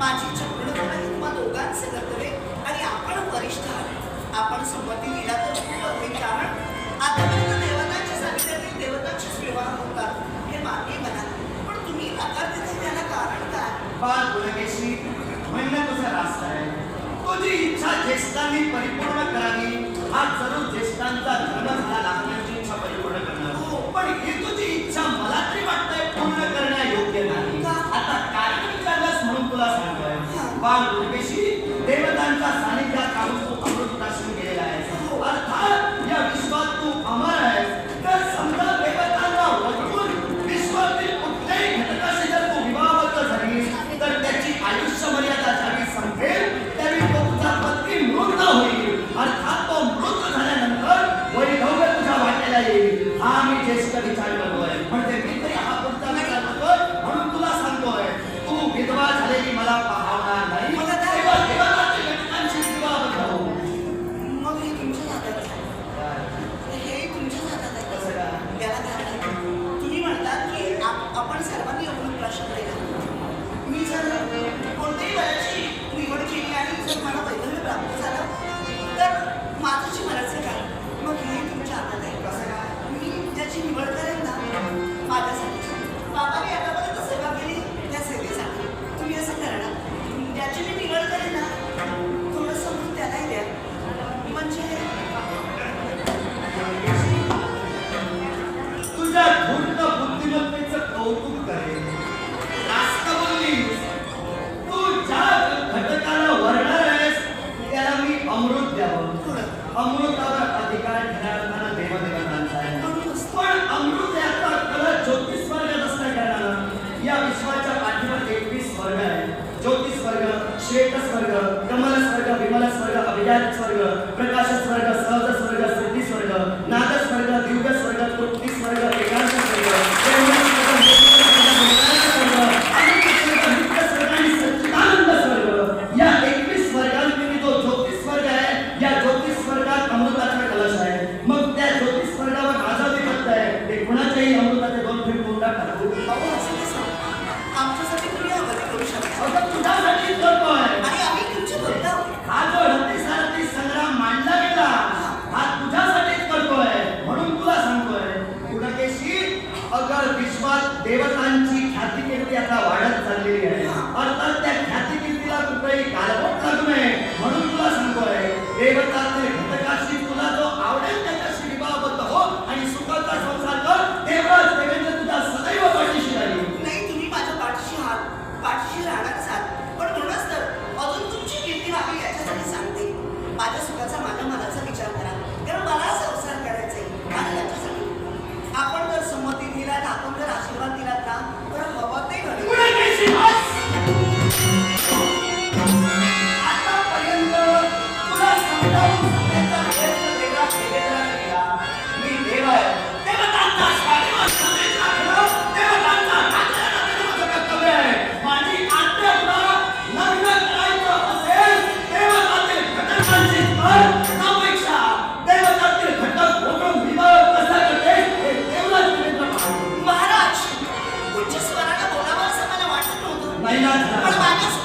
माझी चक्रणधर तुम्हा दोघांचे कर्तव्य आणि आपण वरिष्ठ आहात. आपण संमती दिला तर खूप होईल कारण आतापर्यंत देवतांच्या सानिध्यातील देवतांचेच विवाह होतात हे मान्य म्हणा पण तुम्ही नकार देता त्याला कारण काय? बाळ पुलकेशी म्हणणं तुझा रास्ता आहे. तुझी इच्छा ज्येष्ठांनी परिपूर्ण करावी. हा जरूर बाल दुर्गेशी देवतांच्या सानिध्यात काढून तो अर्थात या विश्वात तू अमर आहे. तर समजा देवतांना विश्वातील कुठल्याही घटकाशी जर त्याची आयुष्य मर्यादा ज्यावेळी संपेल त्यावेळी तो मृत होईल. अर्थात तो मृत झाल्यानंतर वैभव्य तुझ्या वाट्याला येईल. हा मी ज्येष्ठ विचार எல்லாரும் त्याच्यासाठी सांगते. माझ्या सुखाचा माझ्या मला Why not? Uh,